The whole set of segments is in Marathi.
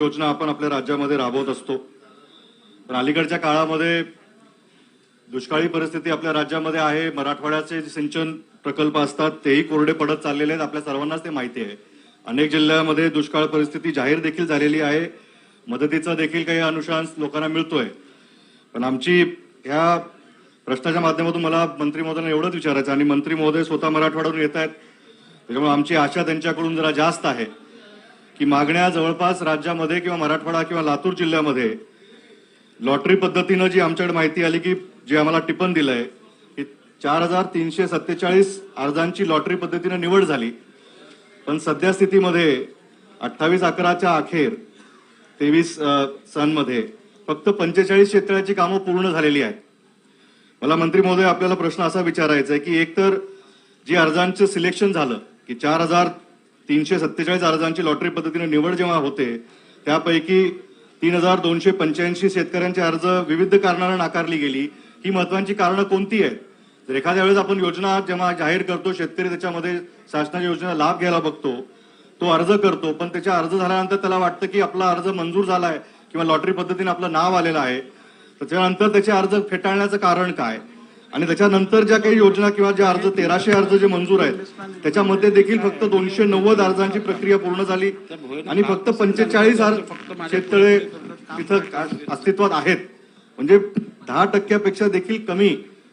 योजना आपण आपल्या राज्यामध्ये राबवत असतो. पण अलीकडच्या काळामध्ये दुष्काळी परिस्थिती आपल्या राज्यामध्ये आहे. मराठवाड्याचे जे सिंचन प्रकल्प असतात तेही कोरडे पडत चाललेले आहेत. आपल्या सर्वांनाच ते माहिती आहे. अनेक जिल्ह्यामध्ये दुष्काळ परिस्थिती जाहीर देखील झालेली आहे. मदतीचा देखील काही अनुशांश लोकांना मिळतोय. पण आमची ह्या प्रश्नाच्या माध्यमातून मला मंत्री महोदयांना एवढंच विचारायचं आणि मंत्री महोदय स्वतः मराठवाड्यावरून येत आहेत. त्याच्यामुळे आमची आशा त्यांच्याकडून जरा जास्त आहे. की मागण्या जवळपास राज्यामध्ये किंवा मराठवाडा किंवा लातूर जिल्ह्यामध्ये लॉटरी पद्धतीनं जी आमच्याकडे माहिती आली की जे आम्हाला टिपण दिलंय की चार हजार तीनशे सत्तेचाळीस अर्जांची लॉटरी पद्धतीनं निवड झाली. पण सध्या स्थितीमध्ये अठ्ठावीस अकराच्या अखेर तेवीस सनमध्ये फक्त पंचेचाळीस शेतकऱ्याची कामं पूर्ण झालेली आहेत. मला मंत्री महोदय आपल्याला प्रश्न असा विचारायचा आहे की एकतर जी अर्जांचं सिलेक्शन झालं की चार हजार तीनशे सत्तेचाळीस अर्जांची लॉटरी पद्धतीने निवड जेव्हा होते त्यापैकी तीन हजार दोनशे पंच्याऐंशी शेतकऱ्यांचे अर्ज विविध कारणानं नाकारली गेली. ही महत्वाची कारणं कोणती आहेत? तर एखाद्या वेळेस आपण योजना जेव्हा जाहीर करतो शेतकरी त्याच्यामध्ये शासनाच्या योजना लाभ घ्यायला बघतो तो अर्ज करतो पण त्याच्या अर्ज झाल्यानंतर त्याला वाटतं की आपला अर्ज मंजूर झालाय किंवा लॉटरी पद्धतीने आपलं नाव आलेलं आहे. त्याच्यानंतर त्याचे अर्ज फेटाळण्याचं कारण काय? आणि त्याच्यानंतर ज्या काही योजना किंवा जे अर्ज तेराशे अर्ज जे मंजूर आहेत त्याच्यामध्ये देखील फक्त दोनशे नव्वद अर्जांची प्रक्रिया पूर्ण झाली. आणि फक्त पंचेचाळीस अर्ज शेततळे तिथं अस्तित्वात आहेत. म्हणजे दहा टक्क्यापेक्षा देखील कमी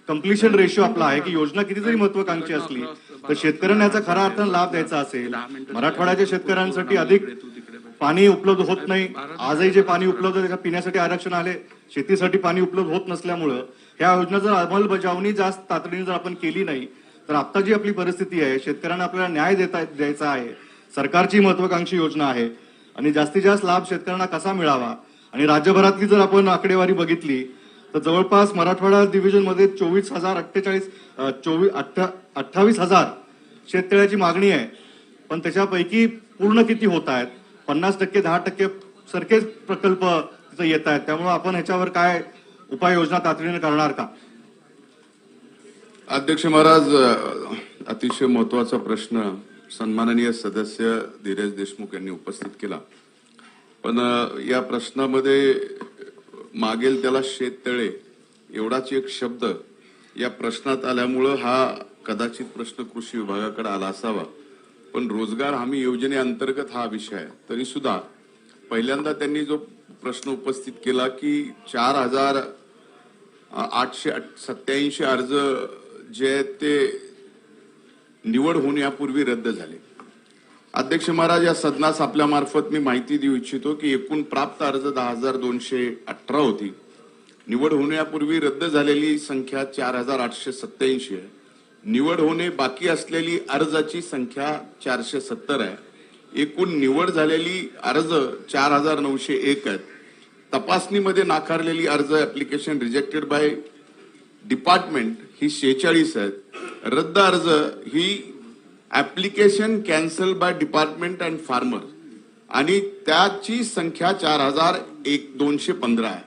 कम्प्लिशन रेशो आपला आहे की योजना किती जरी महत्वाकांक्षी असली तर शेतकऱ्यांना याचा खरा अर्थ लाभ द्यायचा असेल. मराठवाड्याच्या शेतकऱ्यांसाठी अधिक पाणी उपलब्ध होत नाही. आजही जे पाणी उपलब्ध पिण्यासाठी आरक्षण आले. शेतीसाठी पाणी उपलब्ध होत नसल्यामुळं ह्या योजना जर अंमलबजावणी जास्त तातडीने जर आपण केली नाही तर आता जी आपली परिस्थिती आहे शेतकऱ्यांना आपल्याला न्याय देता द्यायचा आहे. सरकारची महत्वाकांक्षी योजना आहे. आणि जास्तीत जास्त लाभ शेतकऱ्यांना कसा मिळावा? आणि राज्यभरातली जर आपण आकडेवारी बघितली तर जवळपास मराठवाडा डिव्हिजनमध्ये चोवीस हजार अठ्ठेचाळीस चोवीस अठ्ठा अठ्ठावीस हजार शेतकऱ्याची मागणी आहे. पण त्याच्यापैकी पूर्ण किती होत आहेत? पन्नास टक्के दहा टक्के सारखेच प्रकल्प तिथं येत आहेत. त्यामुळे आपण ह्याच्यावर काय उपाययोजना तातडीने करणार का? अध्यक्ष महाराज अतिशय महत्त्वाचा प्रश्न सन्माननीय सदस्य धीरज देशमुख यांनी उपस्थित केला. पण या प्रश्नामध्ये मागेल त्याला शेततळे एवढाच एक शब्द या प्रश्नात आल्यामुळं हा कदाचित प्रश्न कृषी विभागाकडे आला असावा. पण रोजगार हमी योजनेअंतर्गत हा विषय आहे. तरी सुद्धा पहिल्यांदा त्यांनी जो प्रश्न उपस्थित केला की चार हजार आठशे सत्याऐंशी अर्ज जे आहेत ते निवड होण्यापूर्वी रद्द झाले. अध्यक्ष महाराज या सदनास आपल्या मार्फत मी माहिती देऊ इच्छितो की एकूण प्राप्त अर्ज दहा हजार दोनशे अठरा होती. निवड होण्यापूर्वी रद्द झालेली संख्या चार हजार आठशे सत्याऐंशी आहे. निवड होणे बाकी असलेली अर्जाची संख्या चारशे सत्तर आहे. एकूण निवड झालेली अर्ज चार हजार नऊशे एक आहेत. तपासणीमध्ये नाकारलेली अर्ज ऍप्लिकेशन रिजेक्टेड बाय डिपार्टमेंट ही शेहेचाळीस आहेत. रद्द अर्ज ही application cancel by department and farmer आणि त्याची संख्या चार हजार एक दोनशे पंधरा आहे.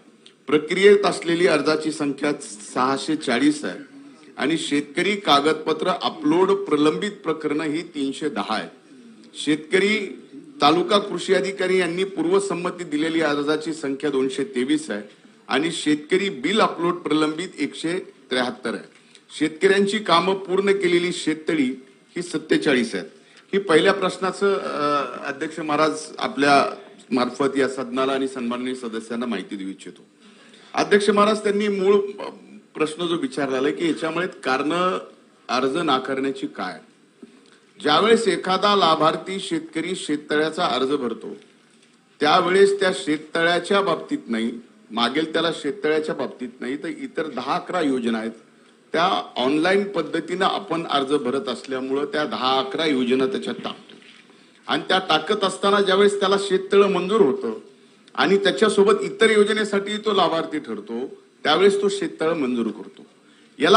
प्रक्रियेत असलेली अर्जाची संख्या सहाशे चाळीस आहे आणि शेतकरी कागदपत्र अपलोड प्रलंबित प्रकरणं ही तीनशे दहा आहेत. शेतकरी तालुका कृषी अधिकारी यांनी पूर्वसंमती दिलेली अर्जाची संख्या दोनशे तेवीस आहे आणि शेतकरी बिल अपलोड प्रलंबित एकशे त्र्याहत्तर आहे. शेतकऱ्यांची कामं पूर्ण केलेली शेततळी ही सत्तेचाळीस आहेत. ही पहिल्या प्रश्नाचं अध्यक्ष महाराज आपल्या मार्फत या सदनाला आणि सन्माननीय सदस्यांना माहिती देऊ इच्छितो. अध्यक्ष महाराज त्यांनी मूळ प्रश्न जो विचारला की याच्यामुळे कारण अर्ज नाकारण्याची काय? ज्यावेळेस एखादा लाभार्थी शेतकरी शेततळ्याचा अर्ज भरतो त्यावेळेस त्या शेततळ्याच्या बाबतीत नाही मागेल त्याला शेततळ्याच्या बाबतीत नाही तर इतर दहा अकरा योजना आहेत. त्या ऑनलाईन पद्धतीनं आपण अर्ज भरत असल्यामुळं त्या दहा अकरा योजना त्याच्यात टाकतो. आणि त्या टाकत असताना ज्यावेळेस त्याला शेततळं मंजूर होतं आणि त्याच्यासोबत इतर योजनेसाठी तो लाभार्थी ठरतो त्यावेळेस तो शेततळं मंजूर करतो. याला